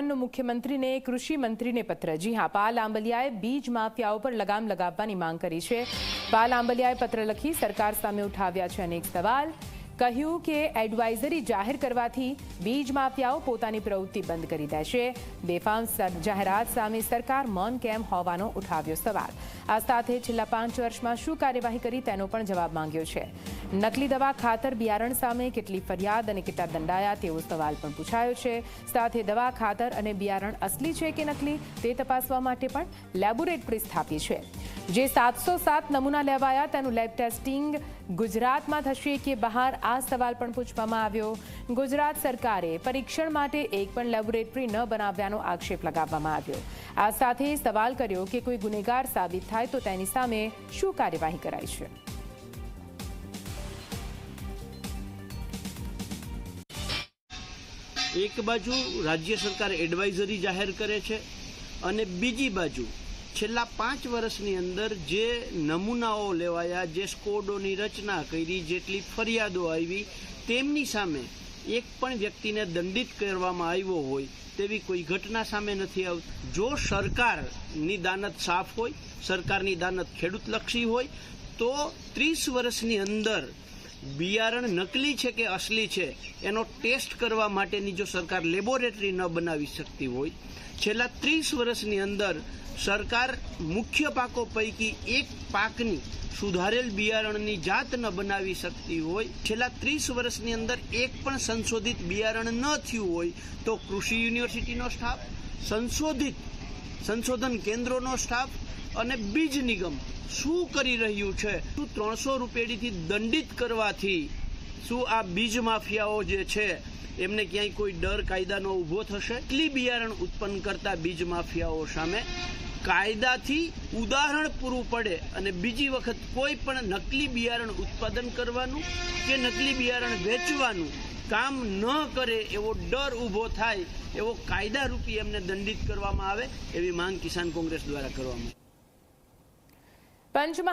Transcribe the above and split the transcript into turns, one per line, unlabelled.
સેવનનો મુખ્યમંત્રીને, કૃષિ મંત્રીને પત્ર. જી હા પાલ આંબલિયાએ બીજ માફિયાઓ પર લગામ લગાવવાની માંગ કરી છે. પાલ આંબલિયાએ પત્ર લખી સરકાર સામે ઉઠાવ્યા છે અનેક સવાલ. કહ્યું કે એડવાઇઝરી જાહેર કરવાથી બીજ માફિયાઓ પોતાની પ્રવૃત્તિ બંધ કરી દેશે. બેફામ જાહેરાત સામે સરકાર મૌન કેમ હોવાનો ઉઠાવ્યો સવાલ. આ સાથે છેલ્લા પાંચ વર્ષમાં શું કાર્યવાહી કરી તેનો પણ જવાબ માંગ્યો છે. નકલી દવા ખાતર બિયારણ સામે કેટલી ફરિયાદ અને કેટલા દંડાયા તેવો સવાલ પણ પૂછાયો છે. સાથે દવા, ખાતર અને બિયારણ અસલી છે કે નકલી તે તપાસવા માટે પણ લેબોરેટરી સ્થાપી છે. જે સાતસો સાત નમૂના લેવાયા, તેનું લેબ ટેસ્ટિંગ ગુજરાતમાં થશે કે બહાર, આ સવાલ પણ પૂછવામાં આવ્યો. ગુજરાત સરકારે પરીક્ષણ માટે એક પણ લેબોરેટરી ન બનાવ્યાનો આક્ષેપ લગાવવામાં આવ્યો. આ સાથે સવાલ કર્યો કે કોઈ ગુનેગાર સાબિત થાય તો તેની સામે શું કાર્યવાહી કરાઈ છે?
એક બાજુ રાજ્ય સરકાર એડવાઇઝરી જાહેર કરે છે અને બીજી બાજુ છેલ્લા પાંચ વર્ષની અંદર જે નમૂનાઓ લેવાયા, જે સ્કોડોની રચના કરી, જેટલી ફરિયાદો આવી, તેમની સામે એક પણ વ્યક્તિને દંડિત કરવામાં આવ્યો હોય તેવી કોઈ ઘટના સામે નથી આવતી જો સરકારની દાનત સાફ હોય, સરકારની દાનત ખેડૂતલક્ષી હોય, તો ત્રીસ વર્ષની અંદર બિયારણ નકલી છે કે અસલી છે, એનો ટેસ્ટ કરવા માટેની જો સરકાર લેબોરેટરી ન બનાવી શકતી હોય, છેલ્લા ત્રીસ વર્ષની અંદર સરકાર મુખ્ય પાકો પૈકી એક પાકની સુધારેલ બિયારણની જાત ન બનાવી શકતી હોય, છેલ્લા ત્રીસ વર્ષની અંદર એક પણ સંશોધિત બિયારણ ન થયું હોય, તો કૃષિ યુનિવર્સિટીનો સ્ટાફ, સંશોધિત સંશોધન કેન્દ્રોનો સ્ટાફ અને બીજ નિગમ શું કરી રહ્યું છે? શું ત્રણસો રૂપિયાથી દંડિત કરવાથી શું આ બીજ માફિયાઓ જે છે, એમને ક્યાંય કોઈ ડર કાયદાનો ઊભો થશે? એટલી બિયારણ ઉત્પન્ન કરતા બીજ માફિયાઓ સામે? કાયદાથી ઉદાહરણ પૂરું પડે અને બીજી વખત કોઈ પણ નકલી બિયારણ ઉત્પાદન કરવાનું કે નકલી બિયારણ વેચવાનું કામ ન કરે એવો ડર ઊભો થાય એવો કાયદારૂપી એમને દંડિત કરવામાં આવે એવી માંગ કિસાન કોંગ્રેસ દ્વારા કરવામાં આવી.
પંચમહાલ